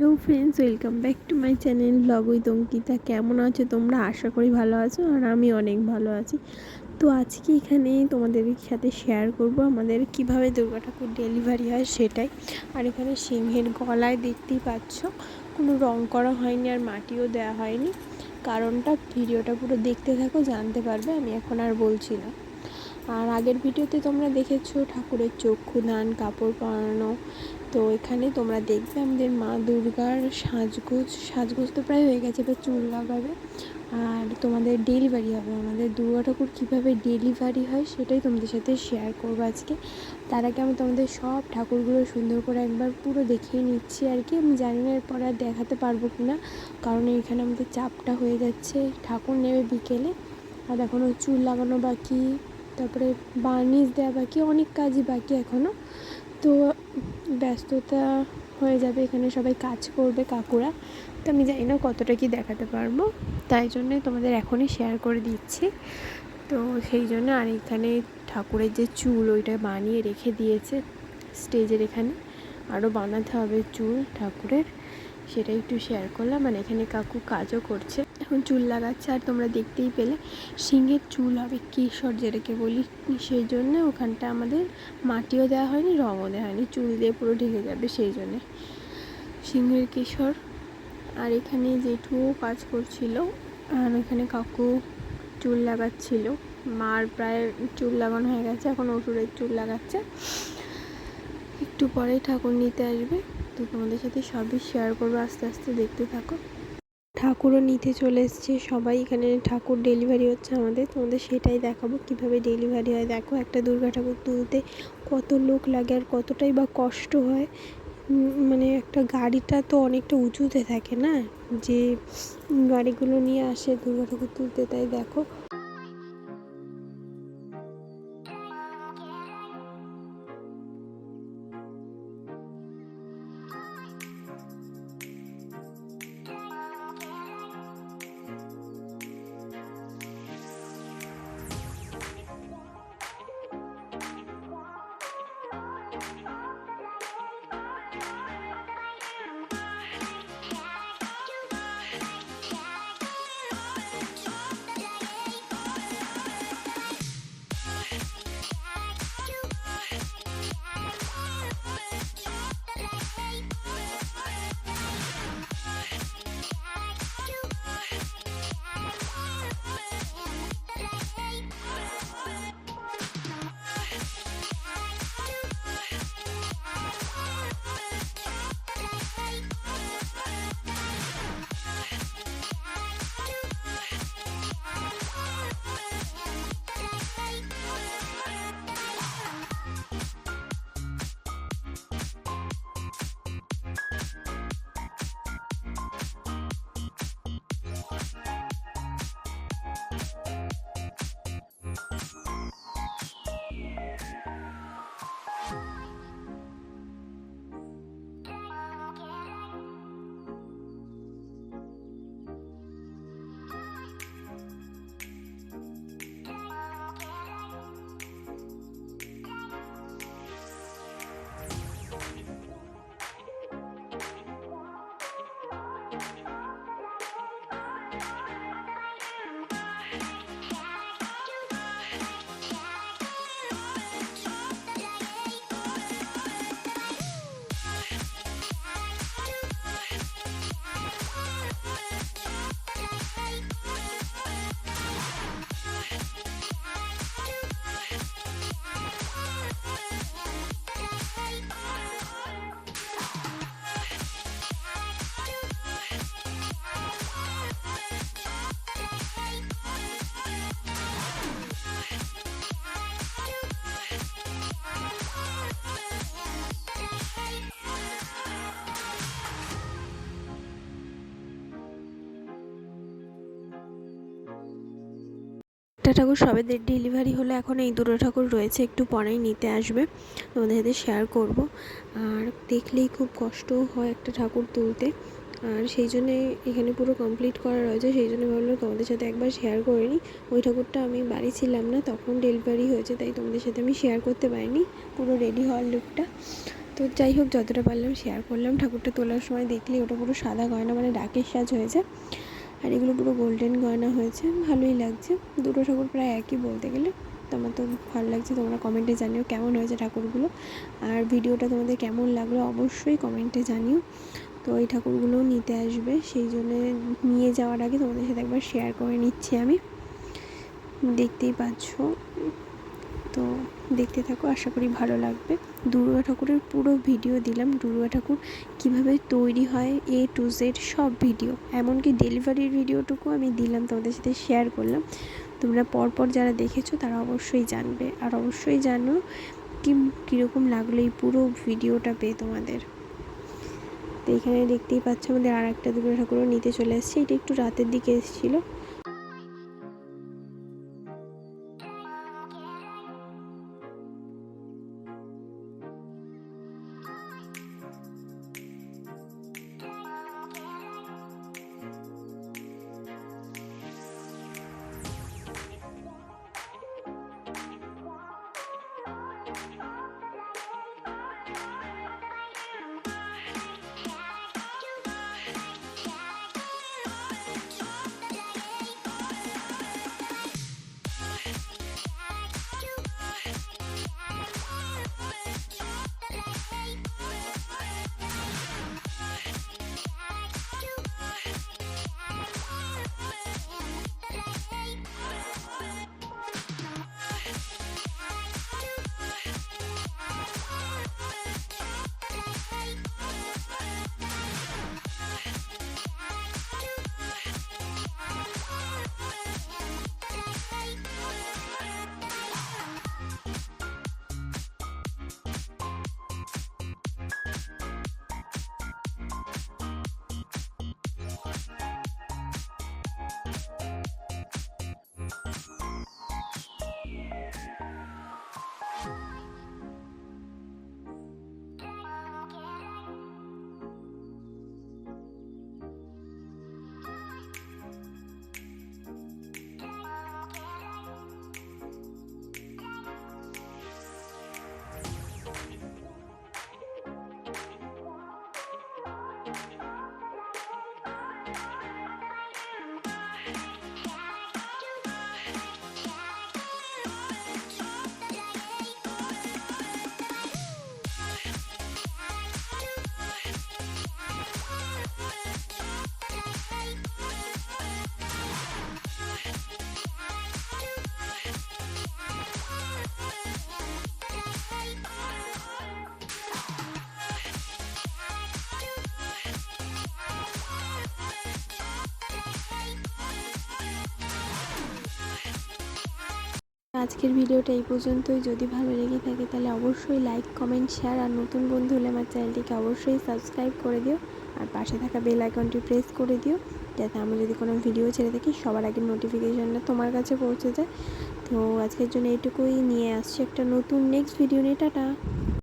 Hello friends welcome back to my channel blog with Ankita কেমন আছো তোমরা? আশা করি ভালো আছো আর আমি অনেক ভালো আছি। তো আজকে এখানে তোমাদের সাথে শেয়ার করব আমাদের কীভাবে দুর্গা ঠাকুর ডেলিভারি হয় সেটাই। আর এখানে সিংহের গলায় দেখতেই পাচ্ছ, কোনো রং করা হয়নি আর মাটিও দেওয়া হয়নি। কারণটা ভিডিওটা পুরো দেখতে থাকো, জানতে পারবে, আমি এখন আর বলছি না। আর আগের ভিডিওতে তোমরা দেখেছ ঠাকুরের চক্ষুদান, কাপড় পরানো তো এখানে তোমরা দেখবে আমাদের মা দুর্গার সাজগোজ সাজগোজ তো প্রায় হয়ে গেছে এবার চুল লাগাবে। আর তোমাদের ডেলিভারি হবে। আমাদের দুর্গা ঠাকুর কীভাবে ডেলিভারি হয় সেটাই তোমাদের সাথে শেয়ার করব আজকে। তার আগে আমি তোমাদের সব ঠাকুরগুলো সুন্দর করে একবার পুরো দেখিয়ে নিচ্ছি আর কি। আমি জানি না এরপর আর দেখাতে পারব কি না কারণ এখানে আমাদের চাপটা হয়ে যাচ্ছে। ঠাকুর নেবে বিকেলে। আর এখনও চুল লাগানো বাকি, তারপরে বার্নিশ দেওয়া বাকি, অনেক কাজই বাকি এখনও তো ব্যস্ততা হয়ে যাবে, এখানে সবাই কাজ করবে, কাকুরা। তো আমি জানি না কতটা কি দেখাতে পারব। তাই জন্যে তোমাদের এখনই শেয়ার করে দিচ্ছি। তো সেই জন্য আর এখানে ঠাকুরের যে চুল, ওইটা বানিয়ে রেখে দিয়েছে স্টেজের এখানে। আরও বানাতে হবে চুল ঠাকুরের। সেটা একটু শেয়ার করলাম। মানে এখানে কাকু কাজও করছে। এখন চুল লাগাচ্ছে আর তোমরা দেখতেই পেলে শিঙের চুল হবে কেশর যেটাকে বলি। সেই জন্য ওখানটা আমাদের মাটিও দেওয়া হয়নি, রঙও দেওয়া হয়নি। চুল দিয়ে পুরো ঢেকে যাবে সেই জন্যে। সিংহের কেশর। আর এখানে জেঠুও কাজ করছিল। আর ওখানে কাকু চুল লাগাচ্ছিল। মার প্রায় চুল লাগানো হয়ে গেছে, এখন ওষুধের চুল লাগাচ্ছে। একটু পরে ঠাকুর নিতে আসবে। তো তোমাদের সাথে সবই শেয়ার করব, আস্তে আস্তে দেখতে থাকো। ঠাকুরও নিতে চলে এসছে, সবাই এখানে ঠাকুর ডেলিভারি হচ্ছে আমাদের, তোমাদের সেটাই দেখাবো, কীভাবে ডেলিভারি হয়। দেখো একটা দুর্গা ঠাকুর তুলতে কত লোক লাগে আর কতটাই বা কষ্ট হয়। মানে একটা গাড়িটা তো অনেকটা উঁচুতে থাকে না? যে গাড়িগুলো নিয়ে আসে দুর্গা ঠাকুর তুলতে, তাই দেখো। একটা ঠাকুর সবে ডেলিভারি হলে এখন এই দুটো ঠাকুর রয়েছে, একটু পরেই নিতে আসবে। তোমাদের সাথে শেয়ার করব। আর দেখলেই খুব কষ্টও হয় একটা ঠাকুর তুলতে। আর সেই জন্যে এখানে পুরো কমপ্লিট করা রয়েছে, সেই জন্য ভাবলাম তোমাদের সাথে একবার শেয়ার করে নিই। ওই ঠাকুরটা আমি বাড়ি ছিলাম না, তখন ডেলিভারি হয়েছে, তাই তোমাদের সাথে আমি শেয়ার করতে পারিনি, পুরো রেডি হওয়ার লুকটা তো যাই হোক, যতটা পারলাম শেয়ার করলাম। ঠাকুরটা তোলার সময় দেখলে ওটা পুরো সাদা গয়না মানে ডাকের সাজ হয়েছে। আর এগুলো পুরো গোল্ডেন গয়না হয়েছে, ভালোই লাগছে। দুটো ঠাকুর প্রায় একই বলতে গেলে। আমার তো ভালো লাগছে, তোমরা কমেন্টে জানিও কেমন হয়েছে ঠাকুরগুলো। আর ভিডিওটা তোমাদের কেমন লাগল অবশ্যই কমেন্টে জানিও। তো এই ঠাকুরগুলোও নিতে আসবে, সেই জন্যে নিয়ে যাওয়ার আগে তোমাদের সাথে একবার শেয়ার করে নিচ্ছি আমি। দেখতেই পাচ্ছ। তো দেখতে থাকো, আশা করি ভালো লাগবে। দুর্গা ঠাকুরের পুরো ভিডিও দিলাম। দুর্গা ঠাকুর কীভাবে তৈরি হয় এ টু জেড সব ভিডিও, এমনকি ডেলিভারির ভিডিওটুকু আমি দিলাম, তোমাদের সাথে শেয়ার করলাম। তোমরা পরপর যারা দেখেছ, তারা অবশ্যই জানবে। আর অবশ্যই জানো কি, কীরকম লাগল এই পুরো ভিডিওটা পেয়ে তোমাদের। তো এখানে দেখতেই পাচ্ছ আমাদের আর একটা দুর্গা ঠাকুরও নিতে চলে এসছে। এটা একটু রাতের দিকে এসেছিল। আজকের ভিডিওটা এই পর্যন্তই। যদি ভালো লেগে থাকে তাহলে অবশ্যই লাইক কমেন্ট শেয়ার আর নতুন বন্ধু হলে আমার চ্যানেলটিকে অবশ্যই সাবস্ক্রাইব করে দিও আর পাশে থাকা বেল আইকনটি প্রেস করে দিও যাতে আমি যদি কোনো ভিডিও ছেড়ে থাকি সবার আগে নোটিফিকেশানটা তোমার কাছে পৌঁছে যায়। তো আজকের জন্য এইটুকুই। নিয়ে আসছি একটা নতুন নেক্সট ভিডিও নিয়ে। টাটা!